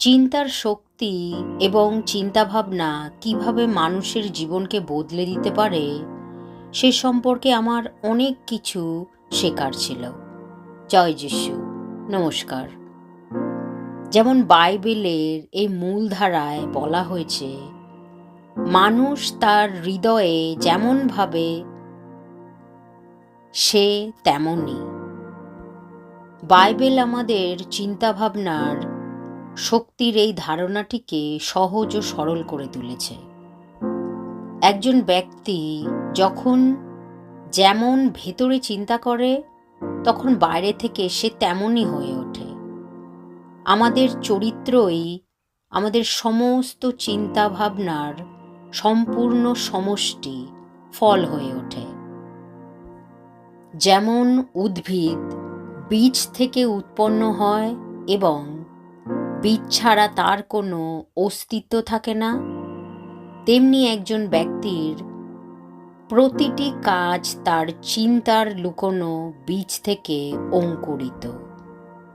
চিন্তার শক্তি এবং চিন্তাভাবনা কীভাবে মানুষের জীবনকে বদলে দিতে পারে, সে সম্পর্কে আমার অনেক কিছু শেখার ছিল। জয় যিশু। নমস্কার। যেমন বাইবেলের এই মূলধারায় বলা হয়েছে, মানুষ তার হৃদয়ে যেমনভাবে সে তেমনই। বাইবেল আমাদের চিন্তাভাবনার শক্তির এই ধারণাটিকে সহজ ও সরল করে তুলেছে। একজন ব্যক্তি যখন যেমন ভেতরে চিন্তা করে, তখন বাইরে থেকে সে তেমনই হয়ে ওঠে। আমাদের চরিত্রই আমাদের সমস্ত চিন্তা ভাবনার সম্পূর্ণ সমষ্টি, ফল হয়ে ওঠে। যেমন উদ্ভিদ বীজ থেকে উৎপন্ন হয় এবং বীজ ছাড়া তার কোনো অস্তিত্ব থাকে না। তেমনি একজন ব্যক্তির প্রতিটি কাজ তার চিন্তার লুকোনো বীজ থেকে অঙ্কুরিত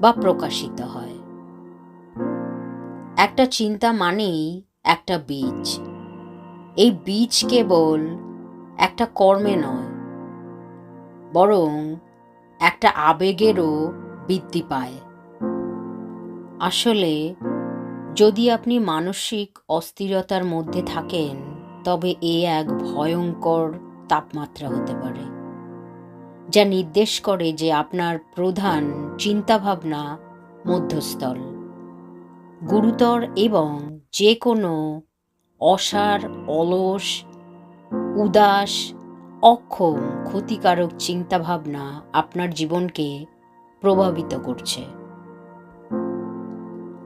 বা প্রকাশিত হয়। একটা চিন্তা মানেই একটা বীজ। এই বীজ কেবল একটা কর্মে নয়, বরং একটা আবেগেরও বৃদ্ধি পায়। আসলে, যদি আপনি মানসিক অস্থিরতার মধ্যে থাকেন, তবে এ এক ভয়ঙ্কর তাপমাত্রা হতে পারে, যা নির্দেশ করে যে আপনার প্রধান চিন্তাভাবনা মধ্যস্থল। গুরুতর এবং যে কোনো অসার, অলস, উদাস, অক্ষম, ক্ষতিকারক চিন্তাভাবনা আপনার জীবনকে প্রভাবিত করছে।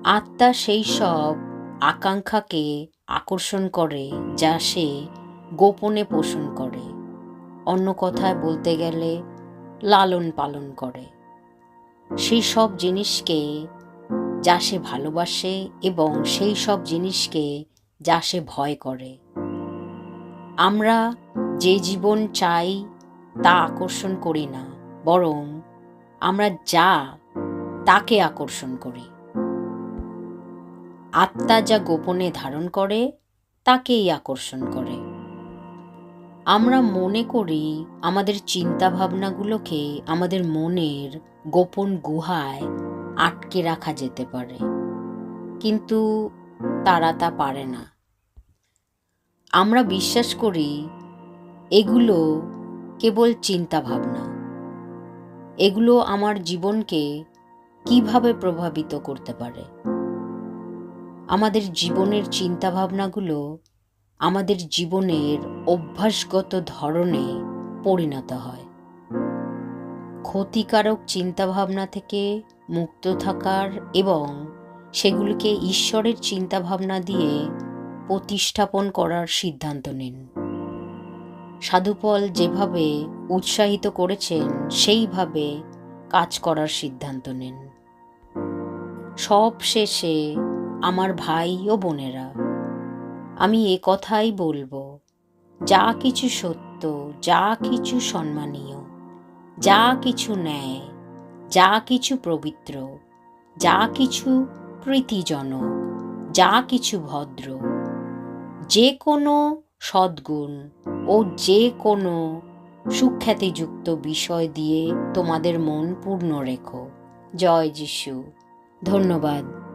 আত্মা সেই সব আকাঙ্ক্ষাকে আকর্ষণ করে, যা সে গোপনে পোষণ করে। অন্য কথায় বলতে গেলে, লালন পালন করে। সেই সব জিনিসকে যা সে ভালোবাসে এবং সেই সব জিনিসকে যা সে ভয় করে। আমরা যে জীবন চাই, তা আকর্ষণ করি না, বরং আমরা যা, তাকে আকর্ষণ করি। আত্মা যা গোপনে ধারণ করে, তাকেই আকর্ষণ করে। আমরা মনে করি আমাদের চিন্তা ভাবনাগুলোকে আমাদের মনের গোপন গুহায় আটকে রাখা যেতে পারে, কিন্তু তারা তা পারে না। আমরা বিশ্বাস করি এগুলো কেবল চিন্তা ভাবনা এগুলো আমার জীবনকে কীভাবে প্রভাবিত করতে পারে? আমাদের জীবনের চিন্তাভাবনাগুলো আমাদের জীবনের অভ্যাসগত ধরনে পরিণত হয়। ক্ষতিকারক চিন্তাভাবনা থেকে মুক্ত থাকার এবং সেগুলিকে ঈশ্বরের চিন্তাভাবনা দিয়ে প্রতিস্থাপন করার সিদ্ধান্ত নিন। সাধুপল যেভাবে উৎসাহিত করেছেন, সেইভাবে কাজ করার সিদ্ধান্ত নিন। সব শেষে আমার ভাই ও বোনেরা। আমি এ কথাই বলব, যা কিছু সত্য, যা কিছু সম্মানীয়, যা কিছু ন্যায়, যা কিছু পবিত্র, যা কিছু প্রীতিজনক, যা কিছু ভদ্র। যে কোনো সদ্গুণ ও যে কোনো সুখ্যাতিযুক্ত বিষয় দিয়ে তোমাদের মন পূর্ণ রেখো। জয় যিশু। ধন্যবাদ।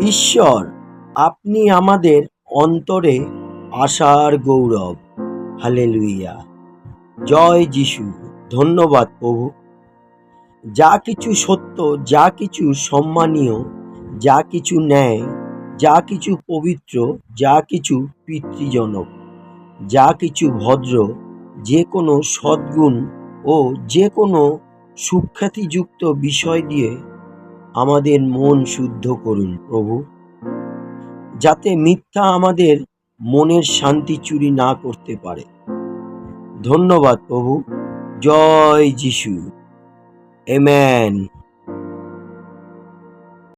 ঈশ্বর, আপনি আমাদের অন্তরে আশার গৌরব। হালেলুইয়া জয় যিশু। ধন্যবাদ প্রভু। যা কিছু সত্য, যা কিছু সম্মানীয়, যা কিছু ন্যায়, যা কিছু পবিত্র, যা কিছু পিতৃজনক, যা কিছু ভদ্র, যে কোনো সদ্গুণ ও যে কোনো সুখ্যাতিযুক্ত বিষয় দিয়ে আমাদের মন শুদ্ধ করুন, প্রভু। যাতে মিথ্যা আমাদের মনের শান্তি চুরি না করতে পারে। ধন্যবাদ, প্রভু। জয় যিশু। এমেন